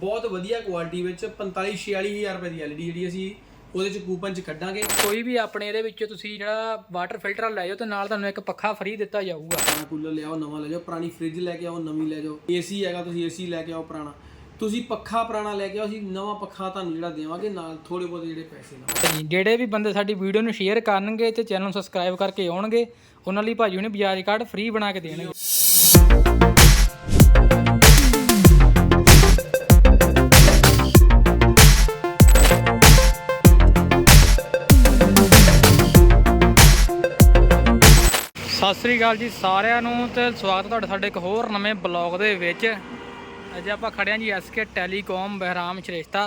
ਬਹੁਤ ਵਧੀਆ ਕੁਆਲਿਟੀ ਵਿੱਚ 45 46000 ਰੁਪਏ ਦੀ LED ਜਿਹੜੀ ਅਸੀਂ ਉਹਦੇ ਚ ਕੂਪਨ ਚ ਕੱਢਾਂਗੇ। ਕੋਈ ਵੀ ਆਪਣੇ ਇਹਦੇ ਵਿੱਚ ਤੁਸੀਂ ਜਿਹੜਾ ਵਾਟਰ ਫਿਲਟਰ ਲੈ ਜਾਓ ਤੇ ਨਾਲ ਤੁਹਾਨੂੰ ਇੱਕ ਪੱਖਾ ਫ੍ਰੀ ਦਿੱਤਾ ਜਾਊਗਾ। ਪੁਰਾਣਾ ਕੂਲਰ ਲਿਆਓ ਨਵਾਂ ਲੈ ਜਾਓ ਪੁਰਾਣੀ ਫ੍ਰਿਜ ਲੈ ਕੇ ਆਓ ਨਵੀਂ ਲੈ ਜਾਓ। ਏਸੀ ਹੈਗਾ ਤੁਸੀਂ ਏਸੀ ਲੈ ਕੇ ਆਓ ਪੁਰਾਣਾ। ਤੁਸੀਂ ਪੱਖਾ ਪੁਰਾਣਾ ਲੈ ਕੇ ਆਓ ਅਸੀਂ ਨਵਾਂ ਪੱਖਾ ਤੁਹਾਨੂੰ ਜਿਹੜਾ ਦੇਵਾਂਗੇ ਨਾਲ ਥੋੜੇ ਬਹੁਤ ਜਿਹੜੇ ਪੈਸੇ ਨਾਲ। ਜਿਹੜੇ ਵੀ ਬੰਦੇ ਸਾਡੀ ਵੀਡੀਓ ਨੂੰ ਸ਼ੇਅਰ ਕਰਨਗੇ ਤੇ ਚੈਨਲ ਨੂੰ ਸਬਸਕ੍ਰਾਈਬ ਕਰਕੇ ਆਉਣਗੇ ਉਹਨਾਂ ਲਈ ਭਾਜੀ ਹੁਣੇ ਬਜਾਜ ਕਾਰਡ ਫ੍ਰੀ ਬਣਾ ਕੇ ਦੇਣਗੇ। ਸਤਿ ਸ੍ਰੀ ਅਕਾਲ ਜੀ ਸਾਰਿਆਂ ਨੂੰ ਤੇ ਸਵਾਗਤ ਹੈ ਤੁਹਾਡਾ ਸਾਡੇ ਇੱਕ ਹੋਰ ਨਵੇਂ ਬਲੌਗ ਦੇ ਵਿੱਚ। ਅੱਜ ਆਪਾਂ ਖੜੇ ਹਾਂ ਜੀ ਐਸਕੇ ਟੈਲੀਕਾਮ ਬਹਿਰਾਮ ਸ਼੍ਰੇਸ਼ਤਾ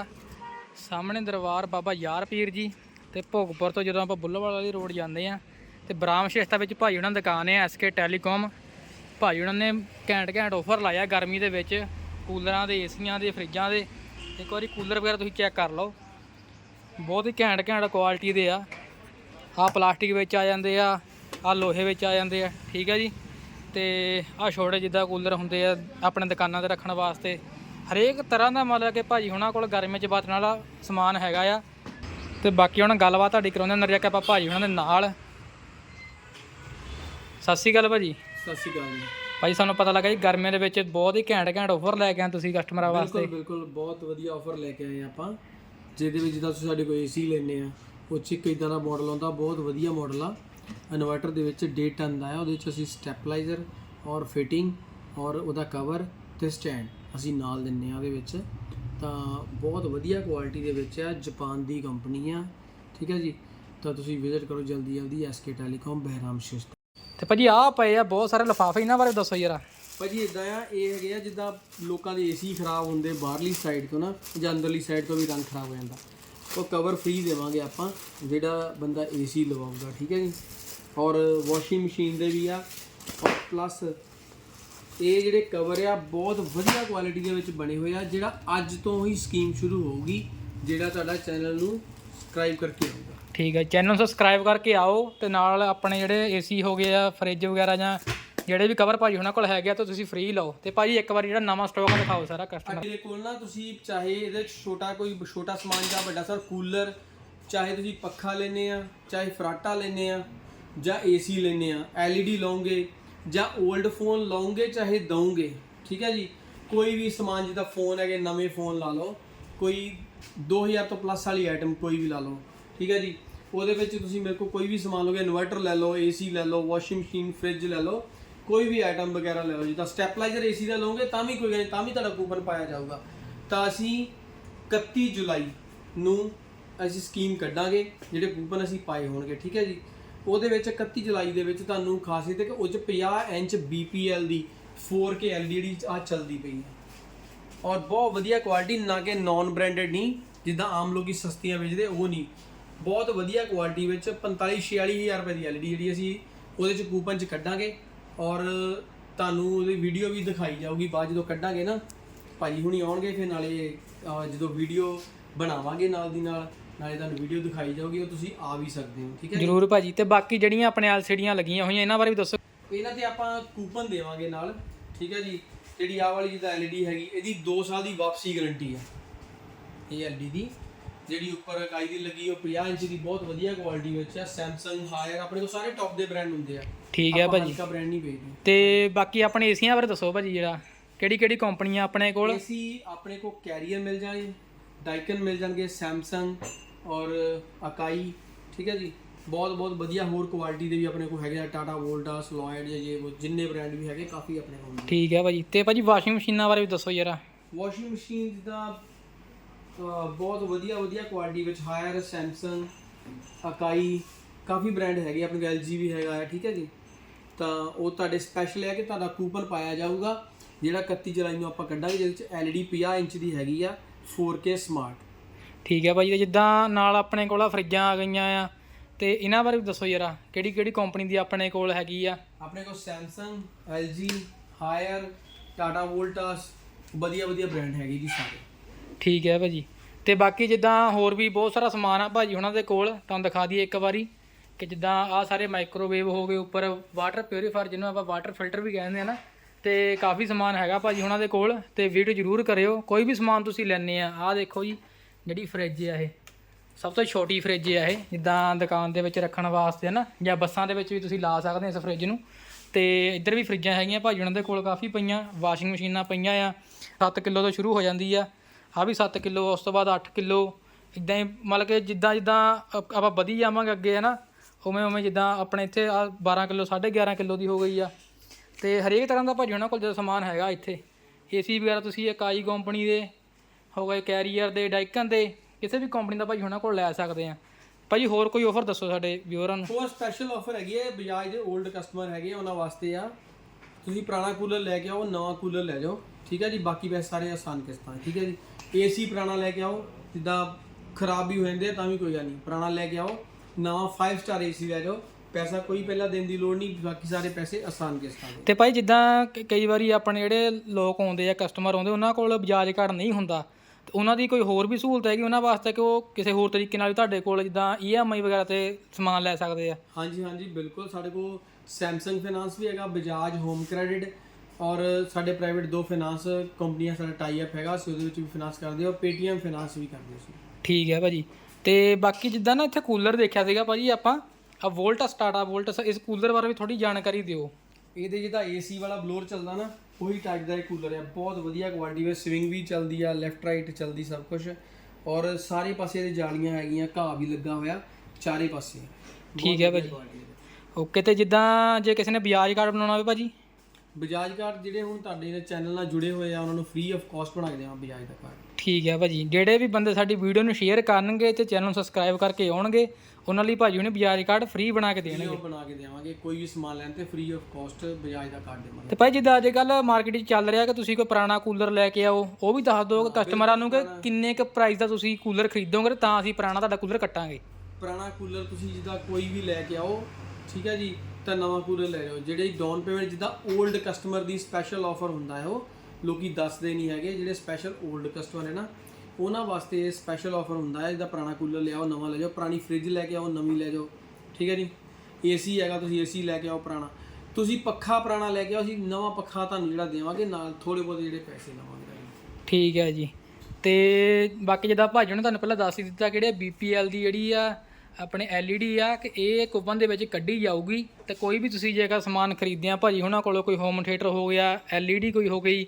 ਸਾਹਮਣੇ ਦਰਬਾਰ ਬਾਬਾ ਯਾਰ ਪੀਰ ਜੀ ਤੇ ਭੋਗਪੁਰ ਤੋਂ ਜਦੋਂ ਆਪਾਂ ਬੁੱਲਵਾਲ ਵਾਲੀ ਰੋਡ ਜਾਂਦੇ ਆ ਤੇ ਬਰਾਮ ਸ਼੍ਰੇਸ਼ਤਾ ਵਿੱਚ ਭਾਈ ਉਹਨਾਂ ਦੀ ਦੁਕਾਨ ਹੈ ਐਸਕੇ ਟੈਲੀਕਾਮ। ਭਾਈ ਉਹਨਾਂ ਨੇ ਘੈਂਟ ਘੈਂਟ ਆਫਰ ਲਾਇਆ ਗਰਮੀ ਦੇ ਵਿੱਚ ਕੂਲਰਾਂ ਦੇ, ਏਸੀਆਂ ਦੇ, ਫਰਿੱਜਾਂ ਦੇ। ਇੱਕ ਵਾਰੀ ਕੂਲਰ ਵਗੈਰਾ ਤੁਸੀਂ ਚੈੱਕ ਕਰ ਲਓ। ਬਹੁਤ ਹੀ ਘੈਂਟ ਘੈਂਟ ਕੁਆਲਿਟੀ ਦੇ ਆ। ਆਹ ਪਲਾਸਟਿਕ ਵਿੱਚ ਆ ਜਾਂਦੇ ਆ। ਆਹ ਲੋਹੇ ਵਿੱਚ ਆ ਜਾਂਦੇ ਆ ਠੀਕ ਹੈ ਜੀ। ਤੇ ਆਹ ਛੋਟੇ ਜਿੱਦਾਂ ਕੂਲਰ ਹੁੰਦੇ ਆ ਆਪਣੇ ਦੁਕਾਨਾਂ ਤੇ ਰੱਖਣ ਵਾਸਤੇ। ਹਰੇਕ ਤਰ੍ਹਾਂ ਦਾ ਮਤਲਬ ਕਿ ਭਾਜੀ ਹੁਣਾਂ ਕੋਲ ਗਰਮੀ 'ਚ ਵਰਤਣ ਵਾਲਾ ਸਮਾਨ ਹੈਗਾ ਆ। ਤੇ ਬਾਕੀ ਹੁਣ ਗੱਲਬਾਤ ਤੁਹਾਡੀ ਕਰਾਉਂਦੇ ਜਾ ਕੇ ਆਪਾਂ ਭਾਜੀ ਹੁਣਾਂ ਦੇ ਨਾਲ। ਸਤਿ ਸ਼੍ਰੀ ਅਕਾਲ ਭਾਜੀ। ਸਤਿ ਸ਼੍ਰੀ ਅਕਾਲ ਜੀ। ਭਾਜੀ ਸਾਨੂੰ ਪਤਾ ਲੱਗਾ ਜੀ ਗਰਮੀਆਂ ਦੇ ਵਿੱਚ ਬਹੁਤ ਹੀ ਘੈਂਟ ਘੈਂਟ ਆਫਰ ਲੈ ਕੇ ਆਏ ਤੁਸੀਂ ਕਸਟਮਰਾਂ ਵਾਸਤੇ। ਬਿਲਕੁਲ ਬਿਲਕੁਲ ਬਹੁਤ ਵਧੀਆ ਆਫਰ ਲੈ ਕੇ ਆਏ ਆਪਾਂ। ਜਿਹਦੇ ਵਿੱਚ ਜਿੱਦਾਂ ਤੁਸੀਂ ਸਾਡੇ ਕੋਲ ਏਸੀ ਲੈਨੇ ਆ ਉਹ 'ਚ ਇੱਕ ਇਦਾਂ ਦਾ ਮਾਡਲ ਆਉਂਦਾ ਬਹੁਤ ਵਧੀਆ ਮਾਡਲ ਆ। ਇਨਵਰਟਰ ਦੇ ਵਿੱਚ 1.5 ਟਨ ਦਾ ਹੈ ਉਹਦੇ ਵਿੱਚ ਅਸੀਂ ਸਟੈਪਲਾਈਜ਼ਰ ਔਰ ਫਿਟਿੰਗ ਔਰ ਉਹਦਾ ਕਵਰ ਤੇ ਸਟੈਂਡ ਅਸੀਂ ਨਾਲ ਦਿੰਨੇ ਆ ਉਹਦੇ ਵਿੱਚ। ਤਾਂ ਬਹੁਤ ਵਧੀਆ ਕੁਆਲਿਟੀ ਦੇ ਵਿੱਚ ਆ ਜਾਪਾਨ ਦੀ ਕੰਪਨੀ ਆ ਠੀਕ ਹੈ ਜੀ? ਤਾਂ ਤੁਸੀਂ ਵਿਜ਼ਿਟ ਕਰੋ ਜਲਦੀ ਜਲਦੀ ਐਸਕੇ ਟੈਲੀਕਾਮ ਬਹਿਰਾਮ ਸ਼ਿਸ਼ਟ ਤੇ ਭਾਜੀ ਆਹ ਪਏ ਆ ਬਹੁਤ ਸਾਰੇ ਲਿਫਾਫੇ ਇਹਨਾਂ ਬਾਰੇ ਦੱਸੋ ਜਰਾ। ਭਾਜੀ ਇਦਾਂ ਆ ਇਹ ਹੈਗੇ ਆ ਜਿੱਦਾਂ ਲੋਕਾਂ ਦੇ ਏਸੀ ਖਰਾਬ ਹੁੰਦੇ ਬਾਹਰਲੀ ਸਾਈਡ ਤੋਂ ਨਾ ਜਾਂ ਅੰਦਰਲੀ ਸਾਈਡ ਤੋਂ ਵੀ ਰੰਗ ਖਰਾਬ ਹੋ ਜਾਂਦਾ। ਉਹ ਕਵਰ ਫ੍ਰੀ ਦੇਵਾਂਗੇ ਆਪਾਂ, ਜਿਹੜਾ ਬੰਦਾ ਏਸੀ ਲਵਾਉਂਦਾ ਠੀਕ ਹੈ ਜੀ? ਔਰ ਵਾਸ਼ਿੰਗ ਮਸ਼ੀਨ ਦੇ ਵੀ ਆ। ਔਰ ਪਲੱਸ ਇਹ ਜਿਹੜੇ ਕਵਰ ਆ, ਬਹੁਤ ਵਧੀਆ ਕੁਆਲਿਟੀ ਦੇ ਵਿੱਚ ਬਣੇ ਹੋਏ ਆ, ਜਿਹੜਾ ਅੱਜ ਤੋਂ ਹੀ ਸਕੀਮ ਸ਼ੁਰੂ ਹੋਊਗੀ, ਜਿਹੜਾ ਤੁਹਾਡਾ ਚੈਨਲ ਨੂੰ ਸਬਸਕ੍ਰਾਈਬ ਕਰਕੇ ਆਊਗਾ। ਠੀਕ ਹੈ ਚੈਨਲ ਸਬਸਕ੍ਰਾਈਬ ਕਰਕੇ ਆਓ ਤੇ ਨਾਲ ਆਪਣੇ ਜਿਹੜੇ ਏਸੀ ਹੋ ਗਏ ਆ ਫ੍ਰਿਜ ਵਗੈਰਾ ਜਾਂ ਜਿਹੜੇ ਵੀ ਕਵਰ ਭਾਜੀ ਉਹਨਾਂ ਕੋਲ ਹੈਗੇ ਆ, ਤਾਂ ਤੁਸੀਂ ਫ੍ਰੀ ਲਓ। ਤੇ ਭਾਜੀ ਇੱਕ ਵਾਰੀ ਜਿਹੜਾ ਨਵਾਂ ਸਟਾਕ ਦਿਖਾਓ ਸਾਰਾ ਕਸਟਮਰ ਮੇਰੇ ਕੋਲ ਨਾ ਤੁਸੀਂ ਚਾਹੇ ਇਹਦੇ 'ਚ ਛੋਟਾ ਕੋਈ, ਛੋਟਾ ਸਮਾਨ ਜਾਂ ਵੱਡਾ ਸਰ ਕੂਲਰ ਚਾਹੇ ਤੁਸੀਂ ਪੱਖਾ ਲੈਨੇ ਆ, ਚਾਹੇ ਫਰਾਟਾ ਲੈਨੇ ਆ, ਜਾਂ ਏਸੀ ਲੈਨੇ ਆ, LED ਲਓਗੇ, ਜਾਂ 올ਡ ਫੋਨ ਲਓਗੇ, ਚਾਹੇ ਦਓਗੇ, ਠੀਕ ਹੈ ਜੀ? ਕੋਈ ਵੀ ਸਮਾਨ, ਜਿੱਦਾਂ ਫੋਨ ਹੈਗੇ, ਨਵੇਂ ਫੋਨ ਲਾ ਲਓ, ਕੋਈ 2000 ਤੋਂ ਪਲੱਸ ਵਾਲੀ ਆਈਟਮ ਕੋਈ ਵੀ ਲਾ ਲਓ, ਠੀਕ ਹੈ ਜੀ? ਉਹਦੇ ਵਿੱਚ ਤੁਸੀਂ ਮੇਰੇ ਕੋਲ ਕੋਈ ਵੀ ਸਮਾਨ ਲਓਗੇ ਇਨਵਰਟਰ ਲੈ ਲਓ ਏਸੀ ਲੈ ਲਓ ਵਾਸ਼ਿੰਗ ਮਸ਼ੀਨ ਫ੍ਰਿਜ ਲੈ ਲਓ ਕੋਈ ਵੀ ਆਈਟਮ ਵਗੈਰਾ ਲੈ ਲਓ ਜਿੱਦਾਂ ਸਟੈਪਲਾਈਜ਼ਰ ਏਸੀ ਦਾ ਲਓਗੇ, ਤਾਂ ਵੀ ਕੋਈ ਗੱਲ ਨਹੀਂ, ਤਾਂ ਵੀ ਤੁਹਾਡਾ ਕੂਪਨ ਪਾਇਆ ਜਾਊਗਾ। ਤਾਂ ਅਸੀਂ 31 ਜੁਲਾਈ ਨੂੰ ਅਸੀਂ ਸਕੀਮ ਕੱਢਾਂਗੇ, ਜਿਹੜੇ ਕੂਪਨ ਅਸੀਂ ਪਾਏ ਹੋਣਗੇ, ਠੀਕ ਹੈ ਜੀ? ਉਹਦੇ ਵਿੱਚ 31 ਜੁਲਾਈ ਦੇ ਵਿੱਚ ਤੁਹਾਨੂੰ ਖਾਸੀਅਤ ਹੈ ਕਿ ਉਹ 'ਚ 50 ਇੰਚ BPL ਦੀ 4K LED ਆ ਚੱਲਦੀ ਪਈ ਹੈ। ਔਰ ਬਹੁਤ ਵਧੀਆ ਕੁਆਲਿਟੀ ਨਾ ਕਿ ਨਾਨ ਬ੍ਰਾਂਡਡ ਨਹੀਂ, ਜਿੱਦਾਂ ਆਮ ਲੋਕੀ ਸਸਤੀਆਂ ਵੇਚਦੇ, ਉਹ ਨਹੀਂ। ਬਹੁਤ ਵਧੀਆ ਕੁਆਲਿਟੀ ਵਿੱਚ 45 46000 ਰੁਪਏ ਦੀ LED ਜਿਹੜੀ ਅਸੀਂ ਉਹਦੇ ਚ ਕੂਪਨ ਚ ਕੱਢਾਂਗੇ। ਔਰ ਤੁਹਾਨੂੰ ਉਹਦੀ ਵੀਡੀਓ ਵੀ ਦਿਖਾਈ ਜਾਊਗੀ। ਬਾਅਦ ਜਦੋਂ ਕੱਢਾਂਗੇ ਨਾ ਭਾਜੀ ਹੁਣੀ ਆਉਣਗੇ ਫਿਰ ਨਾਲੇ ਅਹ, ਜਦੋਂ ਵੀਡੀਓ ਬਣਾਵਾਂਗੇ ਨਾਲ ਦੀ ਨਾਲ ਨਾਲੇ ਤੁਹਾਨੂੰ ਵੀਡੀਓ ਦਿਖਾਈ ਜਾਊਗੀ ਉਹ ਤੁਸੀਂ ਆ ਵੀ ਸਕਦੇ ਹੋ ਠੀਕ ਹੈ ਜੀ? ਜਰੂਰ ਭਾਜੀ ਤੇ ਬਾਕੀ ਜਿਹੜੀਆਂ ਆਪਣੇ ਐਲਸੀਡੀਆਂ ਲੱਗੀਆਂ ਹੋਈਆਂ ਇਹਨਾਂ ਬਾਰੇ ਵੀ ਦੱਸੋ। ਇਹਨਾਂ ਤੇ ਆਪਾਂ ਕੂਪਨ ਦੇਵਾਂਗੇ ਨਾਲ ਠੀਕ ਹੈ ਜੀ? ਜਿਹੜੀ ਆਹ ਵਾਲੀ ਜਿਹਦਾ LED ਹੈਗੀ ਇਹਦੀ 2 ਸਾਲ ਦੀ ਵਾਪਸੀ ਗਾਰੰਟੀ ਹੈ। ਇਹ LED ਦੀ ਜਿਹੜੀ ਉੱਪਰ ਇਕਾਈ ਦੀ ਲੱਗੀ ਉਹ 50 ਇੰਚ ਦੀ ਬਹੁਤ ਵਧੀਆ ਕੁਆਲਿਟੀ ਵਿੱਚ ਹੈ। Samsung ਹਾਇਰ ਆਪਣੇ ਕੋਲ ਸਾਰੇ ਟੌਪ ਦੇ ਬ੍ਰਾਂਡ ਹੁੰਦੇ ਆ। ਠੀਕ ਹੈ ਭਾਜੀ। ਹਲਕਾ ਬ੍ਰਾਂਡ ਨਹੀਂ ਵੇਚਦੇ ਤੇ ਬਾਕੀ ਆਪਣੇ ਏਸੀਆਂ ਬਾਰੇ ਦੱਸੋ ਭਾਜੀ ਜਿਹੜਾ। ਕਿਹੜੀ ਕਿਹੜੀ ਕੰਪਨੀਆਂ ਆਪਣੇ ਕੋਲ? ਏਸੀ ਆਪਣੇ ਕੋਲ ਕੈਰੀਅਰ ਮਿਲ ਜਾਣਗੇ ਡਾਈਕਨ ਮਿਲ ਜਾਣਗੇ Samsung ਔਰ ਅਕਾਈ ਠੀਕ ਹੈ ਜੀ। ਬਹੁਤ ਬਹੁਤ ਵਧੀਆ ਹੋਰ ਕੁਆਲਿਟੀ ਦੇ ਵੀ ਆਪਣੇ ਕੋਲ ਹੈਗੇ ਆ ਟਾਟਾ ਵੋਲਟਾਸ ਲੋਇਡ ਜਾਂ ਇਹ ਉਹ ਜਿੰਨੇ ਬ੍ਰਾਂਡ ਵੀ ਹੈਗੇ ਕਾਫੀ ਆਪਣੇ ਕੋਲ ਹੁੰਦੇ ਠੀਕ ਹੈ ਭਾਜੀ। ਤੇ ਭਾਜੀ ਵਾਸ਼ਿੰਗ ਮਸ਼ੀਨਾਂ ਬਾਰੇ ਵੀ ਦੱਸੋ ਜਰਾ। ਵਾਸ਼ਿੰਗ ਮਸ਼ੀਨ ਜਿੱਦਾਂ ਅਹ, ਬਹੁਤ ਵਧੀਆ ਵਧੀਆ ਕੁਆਲਿਟੀ ਵਿੱਚ ਹਾਇਰ Samsung ਅਕਾਈ ਕਾਫੀ ਬ੍ਰਾਂਡ ਹੈਗੇ ਆਪਣੇ ਕੋਲ LG ਵੀ ਹੈਗਾ ਹੈ ਠੀਕ ਹੈ ਜੀ। ਤਾਂ ਉਹ ਤੁਹਾਡੇ ਸਪੈਸ਼ਲ ਹੈ ਕਿ ਤੁਹਾਡਾ ਕੂਪਨ ਪਾਇਆ ਜਾਊਗਾ ਜਿਹੜਾ 31 ਜੁਲਾਈ ਨੂੰ ਆਪਾਂ ਕੱਢਾਂਗੇ ਜਿਹਦੇ ਵਿੱਚ LED 50 ਇੰਚ ਦੀ ਹੈਗੀ ਆ 4K ਸਮਾਰਟ ਠੀਕ ਹੈ ਭਾਜੀ ਤੇ ਜਿੱਦਾਂ ਨਾਲ ਆਪਣੇ ਕੋਲ ਆ ਫਰਿੱਜਾਂ ਆ ਗਈਆਂ ਆ ਤੇ ਇਹਨਾਂ ਬਾਰੇ ਵੀ ਦੱਸੋ ਜਰਾ ਕਿਹੜੀ ਕਿਹੜੀ ਕੰਪਨੀ ਦੀ ਆਪਣੇ ਕੋਲ ਹੈਗੀ ਆ? ਆਪਣੇ ਕੋਲ Samsung LG Haier Tata Voltas ਵਧੀਆ ਵਧੀਆ ਬ੍ਰਾਂਡ ਹੈਗੇ ਜੀ ਸਾਰੇ। ਠੀਕ ਹੈ ਭਾਜੀ ਤੇ ਬਾਕੀ ਜਿੱਦਾਂ ਹੋਰ ਵੀ ਬਹੁਤ ਸਾਰਾ ਸਮਾਨ ਆ ਭਾਜੀ ਉਹਨਾਂ ਦੇ ਕੋਲ ਤੁਹਾਨੂੰ ਦਿਖਾ ਦਈਏ ਇੱਕ ਵਾਰੀ। ਕਿ ਜਿੱਦਾਂ ਆ ਸਾਰੇ ਮਾਈਕ੍ਰੋਵੇਵ ਹੋ ਗਏ, ਉੱਪਰ ਵਾਟਰ ਪਿਉਰੀਫਾਇਰ ਜਿਹਨੂੰ ਆਪਾਂ ਵਾਟਰ ਫਿਲਟਰ ਵੀ ਕਹਿੰਦੇ ਆ ਨਾ, ਤੇ ਕਾਫੀ ਸਮਾਨ ਹੈਗਾ ਭਾਜੀ ਉਹਨਾਂ ਦੇ ਕੋਲ, ਤੇ ਵੀਡੀਓ ਜ਼ਰੂਰ ਕਰਿਓ। ਕੋਈ ਵੀ ਸਮਾਨ ਤੁਸੀਂ ਲੈਣੇ ਆ, ਆਹ ਦੇਖੋ ਜੀ, ਜਿਹੜੀ ਫ੍ਰਿਜ ਆ ਇਹ। ਸਭ ਤੋਂ ਛੋਟੀ ਫ੍ਰਿਜ ਆ ਇਹ, ਜਿੱਦਾਂ ਦੁਕਾਨ ਦੇ ਵਿੱਚ ਰੱਖਣ ਵਾਸਤੇ ਹੈ ਨਾ, ਜਾਂ ਬੱਸਾਂ ਦੇ ਵਿੱਚ ਵੀ ਤੁਸੀਂ ਲਾ ਸਕਦੇ ਇਸ ਫ੍ਰਿਜ ਨੂੰ। ਤੇ ਇੱਧਰ ਵੀ ਫ੍ਰਿਜਾਂ ਹੈਗੀਆਂ ਭਾਜੀ ਉਹਨਾਂ ਦੇ ਕੋਲ ਕਾਫੀ ਪਈਆਂ ਵਾਸ਼ਿੰਗ ਮਸ਼ੀਨਾਂ ਪਈਆਂ ਆ 7 ਕਿਲੋ ਤੋਂ ਸ਼ੁਰੂ ਹੋ ਜਾਂਦੀ ਆ ਆ ਵੀ 7 ਕਿਲੋ, ਉਸ ਤੋਂ ਬਾਅਦ 8 ਕਿਲੋ ਇਦਾਂ ਹੀ ਮਤਲਬ ਕਿ ਜਿੱਦਾਂ ਜਿੱਦਾਂ ਅਪ- ਆਪਾਂ ਵਧੀ ਜਾਵਾਂਗੇ ਅੱਗੇ ਹੈ ਨਾ ਉਵੇਂ ਉਵੇਂ ਜਿੱਦਾਂ ਆਪਣੇ ਇੱਥੇ ਆ 12 ਕਿਲੋ 11.5 ਕਿਲੋ ਦੀ ਹੋ ਗਈ ਆ। ਤੇ ਹਰੇਕ ਤਰ੍ਹਾਂ ਦਾ ਭਾਜੀ ਉਹਨਾਂ ਕੋਲ ਜਦੋਂ ਸਮਾਨ ਹੈਗਾ ਇੱਥੇ। ਏਸੀ ਵਗੈਰਾ ਤੁਸੀਂ ਇਕਾਈ ਕੰਪਨੀ ਦੇ ਹੋ ਗਏ ਕੈਰੀਅਰ ਦੇ ਡਾਈਕਨ ਦੇ ਕਿਸੇ ਵੀ ਕੰਪਨੀ ਦਾ ਭਾਜੀ ਉਹਨਾਂ ਕੋਲ ਲੈ ਸਕਦੇ ਆ। ਭਾਜੀ ਹੋਰ ਕੋਈ ਆਫਰ ਦੱਸੋ ਸਾਡੇ ਵਿਊਅਰਾਂ ਨੂੰ? ਹੋਰ ਸਪੈਸ਼ਲ ਆਫਰ ਹੈਗੀ ਹੈ ਬਜਾਜ ਦੇ 올ਡ ਕਸਟਮਰ ਹੈਗੇ ਆ, ਉਹਨਾਂ ਵਾਸਤੇ ਆ। ਤੁਸੀਂ ਪੁਰਾਣਾ ਕੂਲਰ ਲੈ ਕੇ ਆਓ ਨਵਾਂ ਕੂਲਰ ਲੈ ਜਾਓ ਠੀਕ ਹੈ ਜੀ? ਬਾਕੀ ਪੈਸੇ ਸਾਰੇ ਆਸਾਨ ਕਿਸ਼ਤਾਂ ਠੀਕ ਹੈ ਜੀ? ਏਸੀ ਪੁਰਾਣਾ ਲੈ ਕੇ ਆਓ ਜਿੱਦਾਂ ਖਰਾਬ ਵੀ ਹੋ ਜਾਂਦੇ ਆ ਤਾਂ ਵੀ ਕੋਈ ਗੱਲ ਨਹੀਂ। ਪੁਰਾਣਾ ਲੈ ਕੇ ਆਓ ਨਵਾਂ 5 ਸਟਾਰ ਏਸੀ ਲੈ ਜਾਓ। ਪੈਸਾ ਕੋਈ ਪਹਿਲਾਂ ਦੇਣ ਦੀ ਲੋੜ ਨਹੀਂ ਬਾਕੀ ਸਾਰੇ ਪੈਸੇ ਆਸਾਨ ਕਿਸ਼ਤਾਂ ਦੇ ਤੇ ਭਾਈ ਜਿੱਦਾਂ ਕ- ਕਈ ਵਾਰੀ ਆਪਣੇ ਜਿਹੜੇ ਲੋਕ ਆਉਂਦੇ ਆ ਕਸਟਮਰ ਆਉਂਦੇ ਉਹਨਾਂ ਕੋਲ ਬਜਾਜ ਕਾਰਡ ਨਹੀਂ ਹੁੰਦਾ। ਤੇ ਉਹਨਾਂ ਦੀ ਕੋਈ ਹੋਰ ਵੀ ਸਹੂਲਤ ਹੈਗੀ ਉਹਨਾਂ ਵਾਸਤੇ ਕਿ ਉਹ ਕਿਸੇ ਹੋਰ ਤਰੀਕੇ ਨਾਲ ਵੀ ਤੁਹਾਡੇ ਕੋਲ ਜਿੱਦਾਂ EMI ਵਗੈਰਾ ਤੇ ਸਮਾਨ ਲੈ ਸਕਦੇ ਆ। ਹਾਂਜੀ ਹਾਂਜੀ ਬਿਲਕੁਲ। ਸਾਡੇ ਕੋਲ Samsung ਫਾਈਨਾਂਸ ਵੀ ਹੈਗਾ ਬਜਾਜ ਹੋਮ ਕ੍ਰੈਡਿਟ ਔਰ ਸਾਡੇ ਪ੍ਰਾਈਵੇਟ ਦੋ ਫਾਈਨਾਂਸ ਕੰਪਨੀਆਂ ਸਾਡਾ ਟਾਈ ਅਪ ਹੈਗਾ ਅਸੀਂ ਉਹਦੇ ਵਿੱਚ ਵੀ ਫਾਈਨਾਂਸ ਕਰਦੇ ਹਾਂ ਔਰ Paytm ਫਾਈਨਾਂਸ ਵੀ ਕਰਦੇ ਸੀ ਠੀਕ ਹੈ ਭਾਜੀ। ਤੇ ਬਾਕੀ ਜਿੱਦਾਂ ਨਾ ਇੱਥੇ ਕੂਲਰ ਦੇਖਿਆ ਸੀਗਾ ਭਾਜੀ ਆਪਾਂ ਆ ਵੋਲਟਸ ਟਾਟਾ ਵੋਲਟਸ ਇਸ ਕੂਲਰ ਬਾਰੇ ਵੀ ਥੋੜੀ ਜਾਣਕਾਰੀ ਦਿਓ। ਇਹਦੇ ਜਿਹਦਾ ਏਸੀ ਵਾਲਾ ਬਲੋਰ ਚੱਲਦਾ ਨਾ ਉਹੀ ਟਾਈਪ ਦਾ ਇਹ ਕੂਲਰ ਹੈ ਬਹੁਤ ਵਧੀਆ ਕੁਆਲਿਟੀ ਵਿੱਚ ਸਵਿੰਗ ਵੀ ਚੱਲਦੀ ਆ ਲੈਫਟ ਰਾਈਟ ਚੱਲਦੀ ਸਭ ਕੁਝ ਔਰ ਸਾਰੇ ਪਾਸੇ ਇਹਦੇ ਜਾਲੀਆਂ ਹੈਗੀਆਂ ਘਾਹ ਵੀ ਲੱਗਾ ਹੋਇਆ ਚਾਰੇ ਪਾਸੇ। ਠੀਕ ਹੈ ਭਾਜੀ। ਓਕੇ ਤੇ ਜਿੱਦਾਂ ਜੇ ਕਿਸੇ ਨੇ ਬਜਾਜ ਕਾਰਡ ਬਣਾਉਣਾ ਹੋਵੇ ਭਾਜੀ? ਬਜਾਜ ਕਾਰਡ ਜਿਹੜੇ ਹੁਣ ਤੁਹਾਡੇ ਚੈਨਲ ਨਾਲ ਜੁੜੇ ਹੋਏ ਆ ਉਹਨਾਂ ਨੂੰ ਫ੍ਰੀ ਆਫ ਕਾਸਟ ਬਣਾ ਕੇ ਦੇਵਾਂ ਬਜਾਜ ਦਾ ਕਾਰਡ। ਠੀਕ ਹੈ ਭਾਜੀ। ਜਿਹੜੇ ਵੀ ਬੰਦੇ ਸਾਡੀ ਵੀਡੀਓ ਨੂੰ ਸ਼ੇਅਰ ਕਰਨਗੇ ਤੇ ਚੈਨਲ ਨੂੰ ਸਬਸਕ੍ਰਾਈਬ ਕਰਕੇ ਆਉਣਗੇ ਉਹਨਾਂ ਲਈ ਭਾਜੀ ਉਹਨੇ ਬਜਾਜ ਕਾਰਡ ਫ੍ਰੀ ਬਣਾ ਕੇ ਦੇਣਗੇ। ਬਣਾ ਕੇ ਦੇਵਾਂਗੇ ਕੋਈ ਵੀ ਸਮਾਨ ਲੈਣ ਤੇ ਫ੍ਰੀ ਆਫ ਕਾਸਟ ਬਜਾਜ ਦਾ ਕਾਰਡ ਦੇਵਾਂਗੇ। ਤੇ ਭਾਈ ਜਿੱਦਾਂ ਅੱਜ ਕੱਲ ਮਾਰਕੀਟ 'ਚ ਚੱਲ ਰਿਹਾ ਕਿ ਤੁਸੀਂ ਕੋਈ ਪੁਰਾਣਾ ਕੂਲਰ ਲੈ ਕੇ ਆਓ ਉਹ ਵੀ ਦੱਸ ਦਿਓ ਕਸਟਮਰਾਂ ਨੂੰ ਕਿ ਕਿੰਨੇ ਕੁ ਪ੍ਰਾਈਸ ਦਾ ਤੁਸੀਂ ਕੂਲਰ ਖਰੀਦੋਗੇ ਤਾਂ ਅਸੀਂ ਪੁਰਾਣਾ ਤੁਹਾਡਾ ਕੂਲਰ ਕੱਟਾਂਗੇ। ਪੁਰਾਣਾ ਕੂਲਰ ਤੁਸੀਂ ਜਿੱਦਾਂ ਕੋਈ ਵੀ ਲੈ ਕੇ ਆਓ ਠੀਕ ਹੈ ਜੀ। ਤਾਂ ਨਵਾਂ ਕੂਲਰ ਲੈ ਜਾਓ ਜਿਹੜੇ ਡਾਊਨ ਪੇਮੈਂਟ ਜਿੱਦਾਂ 올ਡ ਕਸਟਮਰ ਦੀ ਸਪੈਸ਼ਲ ਆਫਰ ਹੁੰਦਾ ਹੈ ਉਹ, ਲੋਕੀ ਦੱਸਦੇ ਨਹੀਂ ਹੈਗੇ, ਜਿਹੜੇ ਸਪੈਸ਼ਲ 올ਡ ਕਸਟਮਰ ਹੈ ਨਾ, ਉਹਨਾਂ ਵਾਸਤੇ ਸਪੈਸ਼ਲ ਆਫਰ ਹੁੰਦਾ ਹੈ। ਜਿੱਦਾਂ ਪੁਰਾਣਾ ਕੂਲਰ ਲਿਆਓ ਨਵਾਂ ਲੈ ਜਾਓ, ਪੁਰਾਣੀ ਫ੍ਰਿਜ ਲੈ ਕੇ ਆਓ, ਨਵੀਂ ਲੈ ਜਾਓ। ਠੀਕ ਹੈ ਜੀ? ਏਸੀ ਹੈਗਾ, ਤੁਸੀਂ ਏਸੀ ਲੈ ਕੇ ਆਓ ਪੁਰਾਣਾ। ਤੁਸੀਂ ਪੱਖਾ ਪੁਰਾਣਾ ਲੈ ਕੇ ਆਓ, ਅਸੀਂ ਨਵਾਂ ਪੱਖਾ ਤੁਹਾਨੂੰ ਜਿਹੜਾ ਦੇਵਾਂਗੇ, ਨਾਲ ਥੋੜੇ ਬਹੁਤ ਜਿਹੜੇ ਪੈਸੇ ਲਵਾਂਗੇ। ਠੀਕ ਹੈ ਜੀ। ਤੇ ਬਾਕੀ ਜਿੱਦਾਂ ਭਾਜੀ ਨੇ ਤੁਹਾਨੂੰ ਪਹਿਲਾਂ ਦੱਸ ਹੀ ਦਿੱਤਾ ਕਿਹੜੇ BPL ਦੀ ਜਿਹੜੀ ਆ ਆਪਣੇ LED ਆ ਕਿ ਇਹ ਕੂਪਨ ਦੇ ਵਿੱਚ ਕੱਢੀ ਜਾਊਗੀ ਤੇ ਕੋਈ ਵੀ ਤੁਸੀਂ ਜੇਕਰ ਸਮਾਨ ਖਰੀਦਿਆ ਆ ਭਾਜੀ ਉਹਨਾਂ ਕੋਲੋਂ ਕੋਈ ਹੋਮ ਥੀਏਟਰ ਹੋ ਗਿਆ LED ਕੋਈ ਹੋ ਗਈ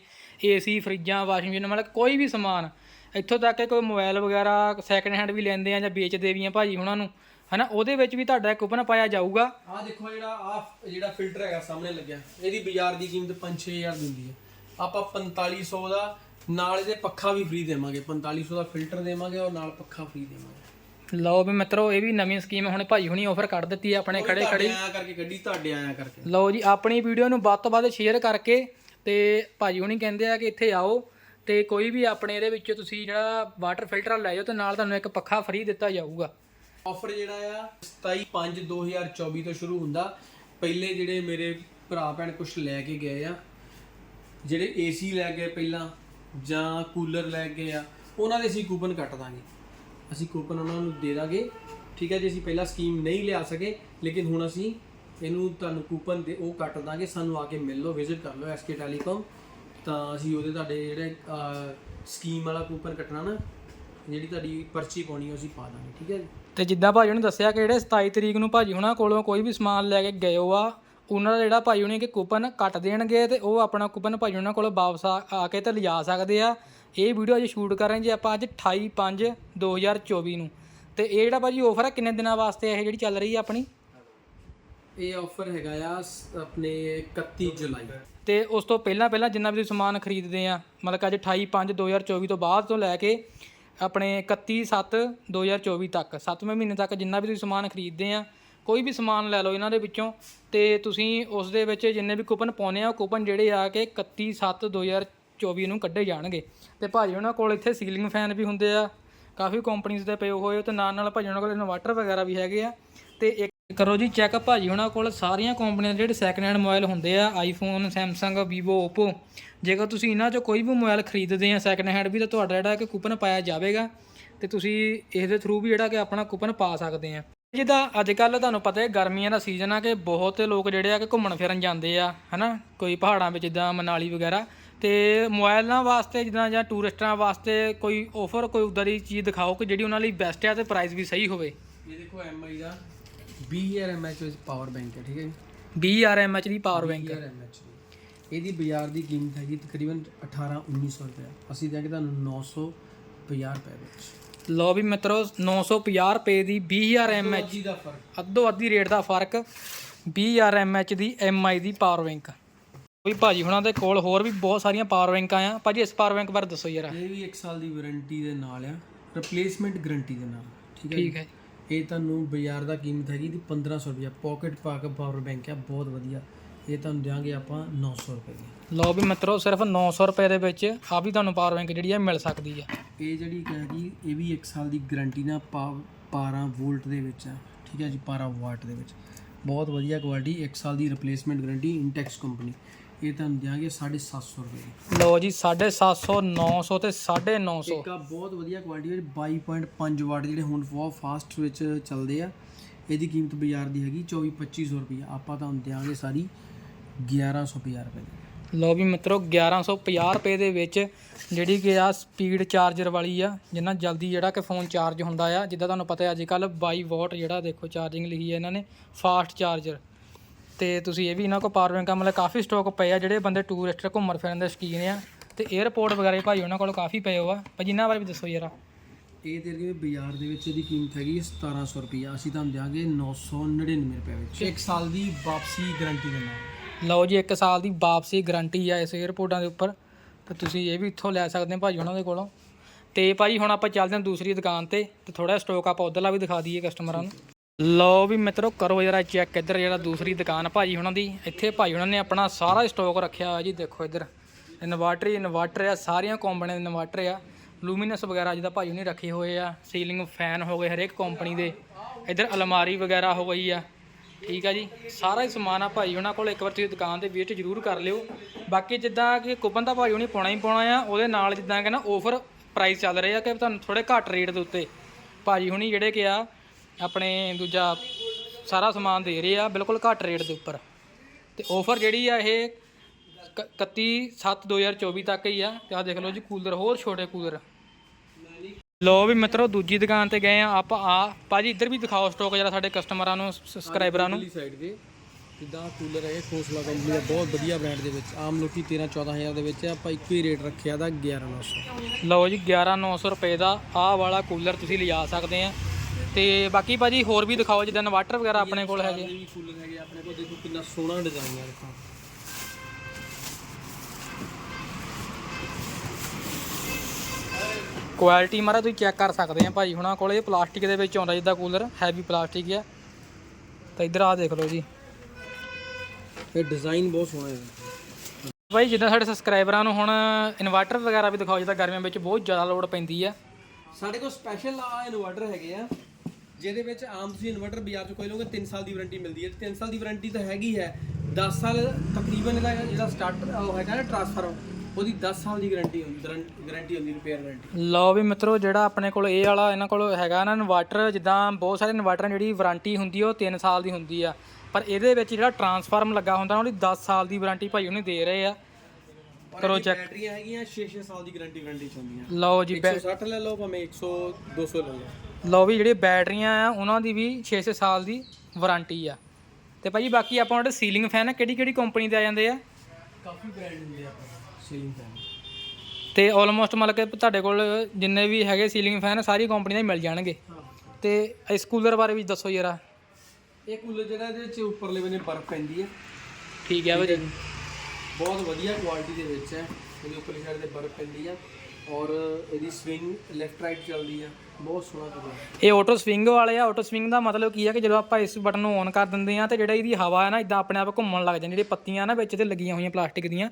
AC ਫਰਿੱਜਾਂ, ਵਾਸ਼ਿੰਗ ਮਸ਼ੀਨ, ਮਤਲਬ ਕੋਈ ਵੀ ਸਮਾਨ, ਇੱਥੋਂ ਤੱਕ ਕਿ ਕੋਈ ਮੋਬਾਈਲ ਵਗੈਰਾ ਸੈਕਿੰਡ ਹੈਂਡ ਵੀ ਲੈਂਦੇ ਆ ਜਾਂ ਵੇਚਦੇ ਵੀ ਆ ਭਾਜੀ ਉਹਨਾਂ ਨੂੰ, ਹਨਾ, ਉਹਦੇ ਵਿੱਚ ਵੀ ਤੁਹਾਡਾ ਕੂਪਨ ਪਾਇਆ ਜਾਊਗਾ। ਆਹ ਦੇਖੋ ਜਿਹੜਾ ਆਹ ਜਿਹੜਾ ਫਿਲਟਰ ਹੈਗਾ ਸਾਹਮਣੇ ਲੱਗਿਆ, ਇਹਦੀ ਬਾਜ਼ਾਰ ਦੀ ਕੀਮਤ 5-6000 ਦੀ ਹੁੰਦੀ ਹੈ। ਆਪਾਂ 4500 ਦਾ, ਨਾਲ ਇਹਦੇ ਪੱਖਾ ਵੀ ਫ੍ਰੀ ਦੇਵਾਂਗੇ 4500 ਦਾ ਫਿਲਟਰ ਦੇਵਾਂਗੇ ਔਰ ਨਾਲ ਪੱਖਾ ਫ੍ਰੀ ਦੇਵਾਂਗੇ। ਲਓ ਵੀ ਮਿੱਤਰੋ ਇਹ ਵੀ ਨਵੀਂ ਸਕੀਮ ਹੁਣ ਭਾਜੀ ਹੁਣੀ ਆਫਰ ਕੱਢ ਦਿੱਤੀ ਹੈ ਆਪਣੇ ਖੜੇ ਤੁਹਾਡੇ ਆਇਆ ਕਰਕੇ ਗੱਡੀ ਤੁਹਾਡੇ ਆਇਆ ਕਰਕੇ। ਲਓ ਜੀ ਆਪਣੀ ਵੀਡੀਓ ਨੂੰ ਵੱਧ ਤੋਂ ਵੱਧ ਸ਼ੇਅਰ ਕਰਕੇ ਤੇ ਭਾਜੀ ਹੁਣੀ ਕਹਿੰਦੇ ਆ ਕਿ ਇੱਥੇ ਆਓ ਤੇ ਕੋਈ ਵੀ ਆਪਣੇ ਇਹਦੇ ਵਿੱਚ ਤੁਸੀਂ ਜਿਹੜਾ ਵਾਟਰ ਫਿਲਟਰ ਲੈ ਜਾਓ ਤੇ ਨਾਲ ਤੁਹਾਨੂੰ ਇੱਕ ਪੱਖਾ ਫ੍ਰੀ ਦਿੱਤਾ ਜਾਊਗਾ। ਆਫਰ ਜਿਹੜਾ ਆ 27/5/2024 ਤੋਂ ਸ਼ੁਰੂ ਹੁੰਦਾ। ਪਹਿਲੇ ਜਿਹੜੇ ਮੇਰੇ ਭਰਾ ਭੈਣ ਕੁਝ ਲੈ ਕੇ ਗਏ ਆ ਜਿਹੜੇ ਏਸੀ ਲੈ ਗਏ ਪਹਿਲਾਂ ਜਾਂ ਕੂਲਰ ਲੈ ਗਏ ਆ ਉਹਨਾਂ ਦੇ ਅਸੀਂ ਕੂਪਨ ਕੱਟ ਦਾਂਗੇ। ਅਸੀਂ ਕੂਪਨ ਉਹਨਾਂ ਨੂੰ ਦੇ ਦਾਂਗੇ। ਠੀਕ ਹੈ ਜੀ, ਅਸੀਂ ਪਹਿਲਾਂ ਸਕੀਮ ਨਹੀਂ ਲਿਆ ਸਕੇ, ਲੇਕਿਨ ਹੁਣ ਅਸੀਂ ਇਹਨੂੰ ਤੁਹਾਨੂੰ ਕੂਪਨ ਦੇ ਉਹ ਕੱਟ ਦਾਂਗੇ, ਸਾਨੂੰ ਆ ਕੇ ਮਿਲ ਲਓ ਵਿਜ਼ਿਟ ਕਰ ਲਓ ਐਸਕੇ ਟੈਲੀਕਾਮ ਤਾਂ ਅਸੀਂ ਉਹਦੇ ਤੁਹਾਡੇ ਜਿਹੜੇ ਸਕੀਮ ਵਾਲਾ ਕੂਪਨ ਕੱਟਣਾ ਨਾ, ਜਿਹੜੀ ਤੁਹਾਡੀ ਪਰਚੀ ਪਾਉਣੀ ਉਹ ਅਸੀਂ ਪਾ ਦਾਂਗੇ, ਠੀਕ ਹੈ ਜੀ? ਤੇ ਜਿੱਦਾਂ ਭਾਜੀ ਨੇ ਦੱਸਿਆ ਕਿ ਜਿਹੜੇ 27 ਤਰੀਕ ਨੂੰ ਭਾਜੀ ਹੁਣਾਂ ਕੋਲੋਂ ਕੋਈ ਵੀ ਸਮਾਨ ਲੈ ਕੇ ਗਏ ਹੋ ਆ ਉਹਨਾਂ ਦਾ ਜਿਹੜਾ ਭਾਜੀ ਹੁਣੇ ਕਿ ਕੂਪਨ ਕੱਟ ਦੇਣਗੇ ਤੇ ਉਹ ਆਪਣਾ ਕੂਪਨ ਭਾਜੀ ਉਹਨਾਂ ਕੋਲੋਂ ਵਾਪਸ ਆ ਆ ਕੇ ਤੇ ਲਿਜਾ ਸਕਦੇ ਆ। ਇਹ ਵੀਡੀਓ ਅੱਜ ਸ਼ੂਟ ਕਰ ਰਹੇ ਜੀ ਆਪਾਂ ਅੱਜ 28 5 2024 ਨੂੰ। ਤੇ ਇਹ ਜਿਹੜਾ ਭਾਜੀ ਆਫਰ ਹੈ ਕਿੰਨੇ ਦਿਨਾਂ ਵਾਸਤੇ ਇਹ ਜਿਹੜੀ ਚੱਲ ਰਹੀ ਆ ਆਪਣੀ? ਇਹ ਆਫਰ ਹੈਗਾ ਆ ਆਪਣੇ 31 ਜੁਲਾਈ। ਤੇ ਉਸ ਤੋਂ ਪਹਿਲਾਂ ਪਹਿਲਾਂ ਜਿੰਨਾ ਵੀ ਤੁਸੀਂ ਸਮਾਨ ਖਰੀਦਦੇ ਆ ਮਤਲਬ ਅੱਜ 28 5 2024 ਤੋਂ ਬਾਅਦ ਤੋਂ ਲੈ ਕੇ ਆਪਣੇ 31 7 2024 ਤੱਕ 7ਵੇਂ ਮਹੀਨੇ ਤੱਕ ਜਿੰਨਾ ਵੀ ਤੁਸੀਂ ਸਮਾਨ ਖਰੀਦਦੇ ਆ ਕੋਈ ਵੀ ਸਮਾਨ ਲੈ ਲਓ ਇਹਨਾਂ ਦੇ ਵਿੱਚੋਂ। ਤੇ ਤੁਸੀਂ ਉਸ ਦੇ ਵਿੱਚ ਜਿੰਨੇ ਵੀ ਕੂਪਨ ਪਾਉਨੇ ਆ ਉਹ ਕੂਪਨ ਜਿਹੜੇ ਆ ਕਿ 31 7 2024 ਨੂੰ ਕੱਢੇ ਜਾਣਗੇ। ਤੇ ਭਾਜੀ ਉਹਨਾਂ ਕੋਲ ਇੱਥੇ ਸੀਲਿੰਗ ਫੈਨ ਵੀ ਹੁੰਦੇ ਆ, ਕਾਫੀ ਕੰਪਨੀਆਂ ਦੇ ਪਏ ਹੋਏ, ਤੇ ਨਾਲ ਨਾਲ ਭਾਜੀ ਉਹਨਾਂ ਕੋਲ ਇਨਵਰਟਰ ਵਗੈਰਾ ਵੀ ਹੈਗੇ ਆ। ਤੇ ਇੱਕ ਕਰੋ ਜੀ ਚੈੱਕ ਭਾਜੀ ਉਹਨਾਂ ਕੋਲ ਸਾਰੀਆਂ ਕੰਪਨੀਆਂ ਦੇ ਜਿਹੜੇ ਸੈਕੰਡ ਹੈਂਡ ਮੋਬਾਈਲ ਹੁੰਦੇ ਆ ਆਈਫੋਨ ਸੈਮਸੰਗ ਵੀਵੋ ਓਪੋ ਜੇਕਰ ਤੁਸੀਂ ਇਹਨਾਂ ਚੋਂ ਕੋਈ ਵੀ ਮੋਬਾਈਲ ਖਰੀਦਦੇ ਆ ਸੈਕੰਡ ਹੈਂਡ ਵੀ, ਤਾਂ ਤੁਹਾਡਾ ਜਿਹੜਾ ਕਿ ਕੂਪਨ ਪਾਇਆ ਜਾਵੇਗਾ। ਤੇ ਤੁਸੀਂ ਇਸ ਦੇ ਥਰੂ ਵੀ ਜਿਹੜਾ ਕਿ ਆਪਣਾ ਕੂਪਨ ਪਾ ਸਕਦੇ ਆ। ਜਿੱਦਾਂ ਅੱਜ ਕੱਲ ਤੁਹਾਨੂੰ ਪਤਾ ਹੈ, ਗਰਮੀਆਂ ਦਾ ਸੀਜ਼ਨ ਆ ਕਿ ਬਹੁਤ ਲੋਕ ਜਿਹੜੇ ਆ ਕਿ ਘੁੰਮਣ ਫਿਰਨ ਜਾਂਦੇ ਆ, ਹਨਾ? ਕੋਈ ਪਹਾੜਾਂ ਵਿੱਚ ਜਿੱਦਾਂ ਮਨਾਲੀ ਵਗੈਰਾ। ਤੇ ਮੋਬਾਈਲਾਂ ਵਾਸਤੇ ਜਿੱਦਾਂ ਜਾਂ ਟੂਰਿਸਟਾਂ ਵਾਸਤੇ ਕੋਈ ਆਫਰ ਕੋਈ ਉਦਾਂ ਦੀ ਚੀਜ਼ ਦਿਖਾਓ ਕਿ ਜਿਹੜੀ ਉਹਨਾਂ ਲਈ ਬੈਸਟ ਆ ਤੇ ਪ੍ਰਾਈਸ ਵੀ ਸਹੀ ਹੋਵੇ। ਇਹ ਦੇਖੋ MI ਦਾ 20000 mAh ਵਿੱਚ ਪਾਵਰ ਬੈਂਕ ਹੈ ਠੀਕ ਹੈ 20 RMH ਦੀ ਪਾਵਰ ਬੈਂਕ 20000 mAh ਦੀ। ਇਹਦੀ ਬਾਜ਼ਾਰ ਦੀ ਕੀਮਤ ਹੈਗੀ ਤਕਰੀਬਨ 18 1900 ਰੁਪਏ। ਅਸੀਂ ਦਿਆਂਗੇ ਤੁਹਾਨੂੰ 950 ਰੁਪਏ ਵਿੱਚ। ਲਓ ਵੀ ਮਿੱਤਰੋ 950 ਰੁਪਏ ਦੀ 20000 mAh ਜੀ ਦਾ ਫ਼ਰਕ। ਅੱਧੋ ਅੱਧੀ ਰੇਟ ਦਾ ਫ਼ਰਕ 20000 mAh ਦੀ MI ਦੀ ਪਾਵਰ ਬੈਂਕ ਵੀ ਭਾਜੀ ਹੁਣਾਂ ਦੇ ਕੋਲ ਹੋਰ ਵੀ ਬਹੁਤ ਸਾਰੀਆਂ ਪਾਵਰ ਬੈਂਕਾਂ ਆ ਭਾਜੀ ਇਸ ਪਾਵਰ ਬੈਂਕ ਬਾਰੇ ਦੱਸੋ ਜਰਾ। ਇਹ ਵੀ 1 ਸਾਲ ਦੀ ਵਾਰੰਟੀ ਦੇ ਨਾਲ ਆ। ਰਿਪਲੇਸਮੈਂਟ ਗਾਰੰਟੀ ਦੇ ਨਾਲ ਠੀਕ ਹੈ ਠੀਕ ਹੈ ਇਹ ਤੁਹਾਨੂੰ ਬਾਜ਼ਾਰ ਦਾ ਕੀਮਤ ਹੈਗੀ ਦੀ 1500 ਰੁਪਏ ਪਾਕਟ ਪਾ ਕੇ ਪਾਵਰ ਬੈਂਕ ਆ ਬਹੁਤ ਵਧੀਆ। ਇਹ ਤੁਹਾਨੂੰ ਦਿਆਂਗੇ ਆਪਾਂ 900 ਰੁਪਏ ਦੀ। ਲਓ ਵੀ ਮਿੱਤਰੋ ਸਿਰਫ 900 ਰੁਪਏ ਦੇ ਵਿੱਚ ਆ ਵੀ ਤੁਹਾਨੂੰ ਪਾਵਰ ਬੈਂਕ ਜਿਹੜੀ ਆ ਮਿਲ ਸਕਦੀ ਆ। ਇਹ ਜਿਹੜੀ ਹੈਗੀ ਇਹ ਵੀ 1 ਸਾਲ ਦੀ ਗਾਰੰਟੀ ਨਾਲ ਪਾ 12 ਵੋਲਟ ਦੇ ਵਿੱਚ ਆ ਠੀਕ ਹੈ ਜੀ? 12 ਵਾਟ ਦੇ ਵਿੱਚ। ਬਹੁਤ ਵਧੀਆ ਕੁਆਲਿਟੀ 1 ਸਾਲ ਦੀ ਰਿਪਲੇਸਮੈਂਟ ਗਾਰੰਟੀ ਇੰਟੈਕਸ ਕੰਪਨੀ ਇਹ ਤੁਹਾਨੂੰ ਦਿਆਂਗੇ 750 ਰੁਪਏ। ਲਓ ਜੀ 750 900 ਤੇ 950 ਇੱਕ ਆ ਬਹੁਤ ਵਧੀਆ ਕੁਆਲਿਟੀ ਹੈ 22.5 ਵਾਟ ਜਿਹੜੇ ਹੁਣ ਬਹੁਤ ਫਾਸਟ ਵਿੱਚ ਚੱਲਦੇ ਆ। ਇਹਦੀ ਕੀਮਤ ਬਾਜ਼ਾਰ ਦੀ ਹੈਗੀ 24 2500 ਰੁਪਏ ਆਪਾਂ ਤੁਹਾਨੂੰ ਦਿਆਂਗੇ ਸਾਰੀ 1150 ਰੁਪਏ ਦੀ। ਲਓ ਵੀ ਮਿੱਤਰੋ 1150 ਰੁਪਏ ਦੇ ਵਿੱਚ ਜਿਹੜੀ ਕਿ ਆ ਸਪੀਡ ਚਾਰਜਰ ਵਾਲੀ ਆ ਜਿੰਨਾ ਜਲਦੀ ਜਿਹੜਾ ਕਿ ਫੋਨ ਚਾਰਜ ਹੁੰਦਾ ਆ ਜਿੱਦਾਂ ਤੁਹਾਨੂੰ ਪਤਾ ਹੈ ਅੱਜ ਕੱਲ 22 ਵਾਟ ਜਿਹੜਾ ਦੇਖੋ ਚਾਰਜਿੰਗ ਲਿਖੀ ਹੈ ਇਹਨਾਂ ਨੇ ਫਾਸਟ ਚਾਰਜਰ ਤੇ ਤੁਸੀਂ ਇਹ ਵੀ ਇਹਨਾਂ ਕੋ ਪਾਵਰਿੰਗ ਕਾ ਮਤਲਬ ਕਾਫੀ ਸਟਾਕ ਪਏ ਆ ਜਿਹੜੇ ਬੰਦੇ ਟੂਰਿਸਟ ਘੁੰਮਣ ਫਿਰਨ ਦੇ ਸ਼ਕੀਨ ਆ। ਤੇ 에어ਪੋਰਟ ਵਗੈਰਾ ਭਾਈ ਉਹਨਾਂ ਕੋਲ ਕਾਫੀ ਪਏ ਹੋਆ ਭਾਜੀ ਇਹਨਾਂ ਬਾਰੇ ਵੀ ਦੱਸੋ ਯਾਰ ਇਹ ਤੇਰੇ ਬਾਜ਼ਾਰ ਦੇ ਵਿੱਚ ਇਹਦੀ ਕੀਮਤ ਹੈਗੀ 1700 ਰੁਪਏ ਅਸੀਂ ਤੁਹਾਨੂੰ ਦਿਆਂਗੇ 999 ਰੁਪਏ ਵਿੱਚ। ਇੱਕ ਸਾਲ ਦੀ ਵਾਪਸੀ ਗਾਰੰਟੀ ਦਿੰਦਾ ਲਓ ਜੀ ਇੱਕ ਸਾਲ ਦੀ ਵਾਪਸੀ ਗਾਰੰਟੀ ਆ ਇਸ 에어ਪੋਰਟਾਂ ਦੇ ਉੱਪਰ। ਤੇ ਤੁਸੀਂ ਇਹ ਵੀ ਇੱਥੋਂ ਲੈ ਸਕਦੇ ਹੋ ਭਾਜੀ ਉਹਨਾਂ ਦੇ ਕੋਲੋਂ। ਤੇ ਭਾਜੀ ਹੁਣ ਆਪਾਂ ਚੱਲਦੇ ਹਾਂ ਦੂਸਰੀ ਦੁਕਾਨ ਤੇ। ਤੇ ਥੋੜਾ ਸਟਾਕ ਆਪਾਂ ਉਧਰਲਾ ਵੀ ਦਿਖਾ ਦਈਏ ਕਸਟਮਰਾਂ ਨੂੰ। ਲਓ ਵੀ ਮਿੱਤਰੋ, ਕਰੋ ਜਰਾ ਚੈੱਕ ਇੱਧਰ ਜਿਹੜਾ ਦੂਸਰੀ ਦੁਕਾਨ ਭਾਜੀ ਉਹਨਾਂ ਦੀ। ਇੱਥੇ ਭਾਈ ਉਹਨਾਂ ਨੇ ਆਪਣਾ ਸਾਰਾ ਸਟਾਕ ਰੱਖਿਆ ਹੋਇਆ ਜੀ, ਦੇਖੋ ਇੱਧਰ। ਇਨਵਰਟਰ ਇਨਵਰਟਰ ਆ, ਸਾਰੀਆਂ ਕੰਪਨੀਆਂ ਦੇ ਇਨਵਰਟਰ ਆ। ਲੂਮੀਨਸ ਵਗੈਰਾ ਜਿਹਦਾ ਭਾਈ ਉਹਨੇ ਰੱਖੇ ਹੋਏ ਆ। ਸੀਲਿੰਗ ਫੈਨ ਹੋ ਗਏ ਹਰੇਕ ਕੰਪਨੀ ਦੇ। ਇੱਧਰ ਅਲਮਾਰੀ ਵਗੈਰਾ ਹੋ ਗਈ ਆ। ਠੀਕ ਆ ਜੀ। ਸਾਰਾ ਹੀ ਸਮਾਨ ਆ ਭਾਈ ਉਹਨਾਂ ਕੋਲ। ਇੱਕ ਵਾਰ ਤੁਸੀਂ ਦੁਕਾਨ ਤੇ ਵਿਜ਼ਿਟ ਜ਼ਰੂਰ ਕਰ ਲਿਓ। ਬਾਕੀ ਜਿੱਦਾਂ ਕਿ ਕੁਪਨ ਤਾਂ ਭਾਈ ਉਹਨੇ ਪਾਉਣਾ ਹੀ ਪਾਉਣਾ ਆ, ਉਹਦੇ ਨਾਲ ਜਿੱਦਾਂ ਕਿ ਨਾ ਆਫਰ ਪ੍ਰਾਈਸ ਚੱਲ ਰਹੇ ਆ ਕਿ ਤੁਹਾਨੂੰ ਥੋੜੇ ਘੱਟ ਰੇਟ ਦੇ ਉੱਤੇ। ਭਾਜੀ ਹੁਣੀ ਜਿਹੜੇ ਕਿ ਆ ਆਪਣੇ ਦੂਜਾ ਸਾਰਾ ਸਮਾਨ ਦੇ ਰਹੇ ਆ ਬਿਲਕੁਲ ਘੱਟ ਰੇਟ ਦੇ ਉੱਪਰ। ਤੇ ਆਫਰ ਜਿਹੜੀ ਆ ਇਹ 31 7 2024 ਤੱਕ ਹੀ ਆ। ਤੇ ਆ ਦੇਖ ਲਓ ਜੀ ਕੂਲਰ ਹੋਰ ਛੋਟੇ ਕੂਲਰ। ਲੋ ਵੀ ਮਿੱਤਰੋ ਦੂਜੀ ਦੁਕਾਨ ਤੇ ਗਏ ਆ ਆਪਾਂ। ਆ ਭਾਜੀ ਇੱਧਰ ਵੀ ਦਿਖਾਓ ਸਟਾਕ ਜਰਾ ਸਾਡੇ ਕਸਟਮਰਾਂ ਨੂੰ ਸਬਸਕ੍ਰਾਈਬਰਾਂ ਨੂੰ। ਸਾਈਡ ਦੇ ਜਿੱਦਾਂ ਕੂਲਰ ਹੈ ਖੋਸਲਾ ਕੰਪਨੀ ਦਾ ਬਹੁਤ ਵਧੀਆ ਬ੍ਰਾਂਡ ਦੇ ਵਿੱਚ। ਆਮ ਲੋਕੀ 13 14000 ਦੇ ਵਿੱਚ ਆਪਾਂ ਇੱਕੋ ਹੀ ਰੇਟ ਰੱਖਿਆ ਦਾ 11900 ਲਓ ਜੀ 11900 ਰੁਪਏ ਦਾ ਆਹ ਵਾਲਾ ਕੂਲਰ ਤੁਸੀਂ ਲਿਜਾ ਸਕਦੇ ਆ। ਤੇ ਬਾਕੀ ਭਾਜੀ ਹੋਰ ਵੀ ਦਿਖਾਓ ਜਿੱਦਾਂ ਇਨਵਰਟਰ ਵਗੈਰਾ ਆਪਣੇ ਕੋਲ ਹੈਗੇ। ਇਹ ਵੀ ਕੂਲਰ ਹੈਗੇ ਆਪਣੇ ਕੋਲ ਦੇਖੋ ਕਿੰਨਾ ਸੋਹਣਾ ਡਿਜ਼ਾਈਨ ਹੈ ਦੇਖੋ। ਕੁਆਲਿਟੀ ਮਾਰਾ ਤੁਸੀਂ ਚੈੱਕ ਕਰ ਸਕਦੇ ਆ ਭਾਜੀ ਹੁਣਾਂ ਕੋਲ ਇਹ ਪਲਾਸਟਿਕ ਦੇ ਵਿੱਚ ਆਉਂਦਾ ਜਿੱਦਾਂ ਕੂਲਰ ਹੈਵੀ ਪਲਾਸਟਿਕ ਆ। ਤਾਂ ਇੱਧਰ ਆ ਦੇਖ ਲਓ ਜੀ। ਇਹ ਡਿਜ਼ਾਈਨ ਬਹੁਤ ਸੋਹਣਾ ਹੈ। ਭਾਈ ਜਿੱਦਾਂ ਸਾਡੇ ਸਬਸਕ੍ਰਾਈਬਰਾਂ ਨੂੰ ਹੁਣ ਇਨਵਰਟਰ ਵਗੈਰਾ ਵੀ ਦਿਖਾਓ ਜਿੱਦਾਂ ਗਰਮੀਆਂ ਵਿੱਚ ਬਹੁਤ ਜ਼ਿਆਦਾ ਲੋਡ ਪੈਂਦੀ ਆ। ਸਾਡੇ ਕੋਲ ਸਪੈਸ਼ਲ ਆ ਇਨਵਰਟਰ ਹੈਗੇ ਆ, ਜਿਹਦੇ ਵਿੱਚ ਆਮ ਤੁਸੀਂ ਇਨਵਰਟਰ ਬਾਜ਼ਾਰ 'ਚ ਕੋਈ ਲਓਗੇ 3 ਸਾਲ ਦੀ ਵਾਰੰਟੀ ਮਿਲਦੀ ਹੈ। 3 ਸਾਲ ਦੀ ਵਾਰੰਟੀ ਤਾਂ ਹੈਗੀ ਹੈ 10 ਸਾਲ ਤਕਰੀਬਨ ਇਹਦਾ ਜਿਹੜਾ ਸਟਾਰਟ ਉਹ ਹੈਗਾ ਨਾ ਟ੍ਰਾਂਸਫਰ ਉਹਦੀ 10 ਸਾਲ ਦੀ ਗਾਰੰਟੀ ਹੁੰਦੀ ਗਾਰੰਟੀ ਹੁੰਦੀ ਰਿਪੇਅਰ ਗਾਰੰਟੀ ਲਓ ਵੀ ਮਿੱਤਰੋ, ਜਿਹੜਾ ਆਪਣੇ ਕੋਲ ਇਹ ਵਾਲਾ, ਇਹਨਾਂ ਕੋਲ ਹੈਗਾ ਨਾ ਇਨਵਰਟਰ ਜਿੱਦਾਂ ਬਹੁਤ ਸਾਰੇ ਇਨਵਰਟਰਾਂ ਜਿਹੜੀ ਵਾਰੰਟੀ ਹੁੰਦੀ ਉਹ 3 ਸਾਲ ਦੀ ਹੁੰਦੀ ਆ। ਪਰ ਇਹਦੇ ਵਿੱਚ ਜਿਹੜਾ ਟਰਾਂਸਫਾਰਮ ਲੱਗਾ ਹੁੰਦਾ, ਉਹਦੀ 10 ਸਾਲ ਦੀ ਵਾਰੰਟੀ ਭਾਈ ਉਹਨੇ ਦੇ ਰਹੇ ਆ। ਕਰੋ ਚੈੱਕ ਬੈਟਰੀਆਂ ਹੈਗੀਆਂ 6-6 ਸਾਲ ਦੀ ਗਾਰੰਟੀ ਵਾਰੰਟੀ ਚ ਹੁੰਦੀਆਂ। ਲਓ ਜੀ ਬੈ- 160 ਲੈ ਲਓ ਭਾਵੇਂ 100 200 ਲੈ ਲਓ। ਲਓ ਵੀ ਜਿਹੜੀ ਬੈਟਰੀਆਂ ਆ ਉਹਨਾਂ ਦੀ ਵੀ 6-6 ਸਾਲ ਦੀ ਵਾਰੰਟੀ ਆ। ਤੇ ਭਾਜੀ ਬਾਕੀ ਆਪਾਂ ਜਿਹੜੇ ਸੀਲਿੰਗ ਫੈਨ ਆ ਕਿਹੜੀ ਕਿਹੜੀ ਕੰਪਨੀ ਦੇ ਆ ਜਾਂਦੇ ਆ? ਕਾਫੀ ਬ੍ਰਾਂਡ ਹੁੰਦੇ ਆ ਸੀਲਿੰਗ ਫੈਨ ਤੇ ਆਲਮੋਸਟ ਮਤਲਬ ਕਿ ਤੁਹਾਡੇ ਕੋਲ ਜਿੰਨੇ ਵੀ ਹੈਗੇ ਸੀਲਿੰਗ ਫੈਨ ਸਾਰੀ ਕੰਪਨੀ ਦੇ ਮਿਲ ਜਾਣਗੇ। ਤੇ ਇਸ ਕੂਲਰ ਬਾਰੇ ਵੀ ਦੱਸੋ ਜਰਾ। ਇਹ ਕੂਲਰ ਜਿਹੜਾ ਇਹਦੇ ਵਿੱਚ ਉੱਪਰਲੇ ਬੰਨੇ ਬਰਫ਼ ਪੈਂਦੀ ਹੈ ਠੀਕ ਹੈ ਭਾਜੀ ਬਹੁਤ ਵਧੀਆ ਕੁਆਲਿਟੀ ਦੇ ਵਿੱਚ ਹੈ। ਇਹਦੇ ਉੱਪਰਲੀ ਸਾਈਡ ਤੇ ਬਰਫ਼ ਪੈਂਦੀ ਆ ਔਰ ਇਹਦੀ ਸਵਿੰਗ ਲੈਫਟ ਰਾਈਟ ਚੱਲਦੀ ਆ। ਬਹੁਤ ਸੋਹਣਾ ਕੂਲਰ ਇਹ ਆਟੋ ਸਵਿੰਗ ਵਾਲੇ ਆ। ਆਟੋ ਸਵਿੰਗ ਦਾ ਮਤਲਬ ਕੀ ਹੈ ਕਿ ਜਦੋਂ ਆਪਾਂ ਇਸ ਬਟਨ ਨੂੰ ਔਨ ਕਰ ਦਿੰਦੇ ਆ ਤੇ ਜਿਹੜਾ ਇਹਦੀ ਹਵਾ ਹੈ ਨਾ, ਇਦਾਂ ਆਪਣੇ ਆਪ ਘੁੰਮਣ ਲੱਗ ਜਾਂਦੀ ਜਿਹੜੀ ਪੱਤੀਆਂ ਨਾ ਵਿੱਚ ਤੇ ਲੱਗੀਆਂ ਹੋਈਆਂ ਪਲਾਸਟਿਕ ਦੀਆਂ,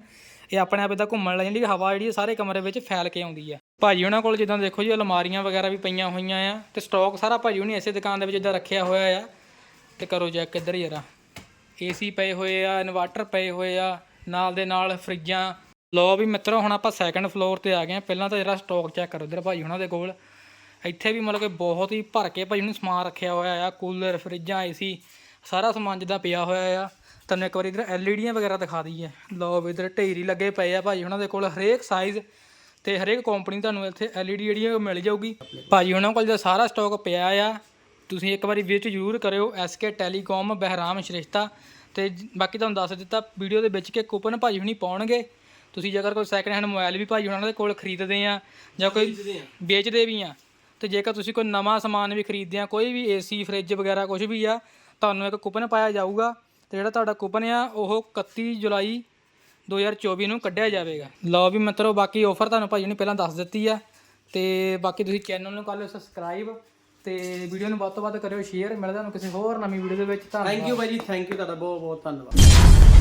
ਇਹ ਆਪਣੇ ਆਪ ਇਦਾਂ ਘੁੰਮਣ ਲੱਗ ਜਾਂਦੀ ਹਵਾ ਜਿਹੜੀ ਸਾਰੇ ਕਮਰੇ ਵਿੱਚ ਫੈਲ ਕੇ ਆਉਂਦੀ ਆ। ਭਾਜੀ ਉਹਨਾਂ ਕੋਲ ਜਿੱਦਾਂ ਦੇਖੋ ਜੀ, ਅਲਮਾਰੀਆਂ ਵਗੈਰਾ ਵੀ ਪਈਆਂ ਹੋਈਆਂ ਆ ਤੇ ਸਟਾਕ ਸਾਰਾ ਭਾਜੀ ਉਹਨੇ ਇਸੇ ਦੁਕਾਨ ਦੇ ਵਿੱਚ ਇਦਾਂ ਰੱਖਿਆ ਹੋਇਆ ਆ। ਤੇ ਕਰੋ ਚੈੱਕ ਇੱਧਰ ਜਰਾ। ਏਸੀ ਪਏ ਹੋਏ ਆ ਇਨਵਰਟਰ ਪਏ ਹੋਏ ਆ। ਨਾਲ ਦੇ ਨਾਲ ਫਰਿੱਜਾਂ। ਲੋ ਵੀ ਮਿੱਤਰੋ, ਹੁਣ ਆਪਾਂ ਸੈਕੰਡ ਫਲੋਰ ਤੇ ਆ ਗਏ ਆ ਪਹਿਲਾਂ ਤਾਂ ਜਿਹੜਾ ਸਟਾਕ ਚੈੱਕ ਕਰੋ ਇੱਧਰ ਭਾਜੀ ਉਹਨਾਂ ਦੇ ਕੋਲ। ਇੱਥੇ ਵੀ ਮਤਲਬ ਕਿ ਬਹੁਤ ਹੀ ਭਰ ਕੇ ਭਾਜੀ ਉਹਨੇ ਸਮਾਨ ਰੱਖਿਆ ਹੋਇਆ ਆ। ਕੂਲਰ, ਫਰਿੱਜਾਂ, ਏਸੀ, ਸਾਰਾ ਸਮਾਨ ਜਿੱਦਾਂ ਪਿਆ ਹੋਇਆ ਆ। ਤੁਹਾਨੂੰ ਇੱਕ ਵਾਰੀ ਇਧਰ ਐਲਈਡੀਆਂ ਵਗੈਰਾ ਦਿਖਾ ਦਈਏ। ਲਓ ਵੀ ਇਧਰ ਢੇਰੀ ਲੱਗੇ ਪਏ ਆ ਭਾਜੀ ਉਹਨਾਂ ਦੇ ਕੋਲ। ਹਰੇਕ ਸਾਈਜ਼ ਤੇ ਹਰੇਕ ਕੰਪਨੀ ਤੁਹਾਨੂੰ ਇੱਥੇ ਐਲਈਡੀ ਜਿਹੜੀ ਉਹ ਮਿਲ ਜਾਊਗੀ। ਭਾਜੀ ਉਹਨਾਂ ਕੋਲ ਜਿਹੜਾ ਸਾਰਾ ਸਟਾਕ ਪਿਆ ਆ। ਤੁਸੀਂ ਇੱਕ ਵਾਰੀ ਵਿਜ਼ਿਟ ਜ਼ਰੂਰ ਕਰਿਓ। ਐਸਕੇ ਟੈਲੀਕਾਮ ਬਹਿਰਾਮ ਸ਼੍ਰਿਸ਼ਤਾ ਤੇ ਬਾਕੀ ਤੁਹਾਨੂੰ ਦੱਸ ਦਿੱਤਾ ਵੀਡੀਓ ਦੇ ਵਿੱਚ ਕਿ ਕੂਪਨ ਭਾਜੀ ਹੁਣੀ ਪਾਉਣਗੇ। ਤੁਸੀਂ ਜੇਕਰ ਕੋਈ ਸੈਕਿੰਡ ਹੈਂਡ ਮੋਬਾਈਲ ਵੀ ਭਾਜੀ ਉਹਨਾਂ ਦੇ ਕੋਲ ਖਰੀਦਦੇ ਆ ਜਾਂ ਕੋਈ ਵੇਚਦੇ ਵੀ ਆ ਤੇ ਜੇਕਰ ਤੁਸੀਂ ਕੋਈ ਨਵਾਂ ਸਮਾਨ ਵੀ ਖਰੀਦਦੇ ਆ ਕੋਈ ਵੀ ਏਸੀ ਫ੍ਰਿਜ ਵਗੈਰਾ ਕੁਝ ਵੀ ਆ ਤੁਹਾਨੂੰ ਇੱਕ ਕੂਪਨ ਪਾਇਆ ਜਾਊਗਾ। ਤੇ ਜਿਹੜਾ ਤੁਹਾਡਾ ਕੂਪਨ ਆ ਉਹ 31 ਜੁਲਾਈ 2024 ਨੂੰ ਕੱਢਿਆ ਜਾਵੇਗਾ। ਲਓ ਵੀ ਮਿੱਤਰੋ ਬਾਕੀ ਆਫਰ ਤੁਹਾਨੂੰ ਭਾਜੀ ਨੇ ਪਹਿਲਾਂ ਦੱਸ ਦਿੱਤੀ ਆ। ਤੇ ਬਾਕੀ ਤੁਸੀਂ ਚੈਨਲ ਨੂੰ ਕਰ ਲਿਓ ਸਬਸਕ੍ਰਾਈਬ ਤੇ ਵੀਡੀਓ ਨੂੰ ਵੱਧ ਤੋਂ ਵੱਧ ਕਰਿਓ ਸ਼ੇਅਰ। ਮਿਲਦਾ ਤੁਹਾਨੂੰ ਕਿਸੇ ਹੋਰ ਨਵੀਂ ਵੀਡੀਓ ਦੇ ਵਿੱਚ। ਧੰਨਵਾਦ। ਥੈਂਕ ਯੂ ਭਾਈ ਜੀ ਥੈਂਕ ਯੂ ਤੁਹਾਡਾ ਬਹੁਤ ਬਹੁਤ ਧੰਨਵਾਦ।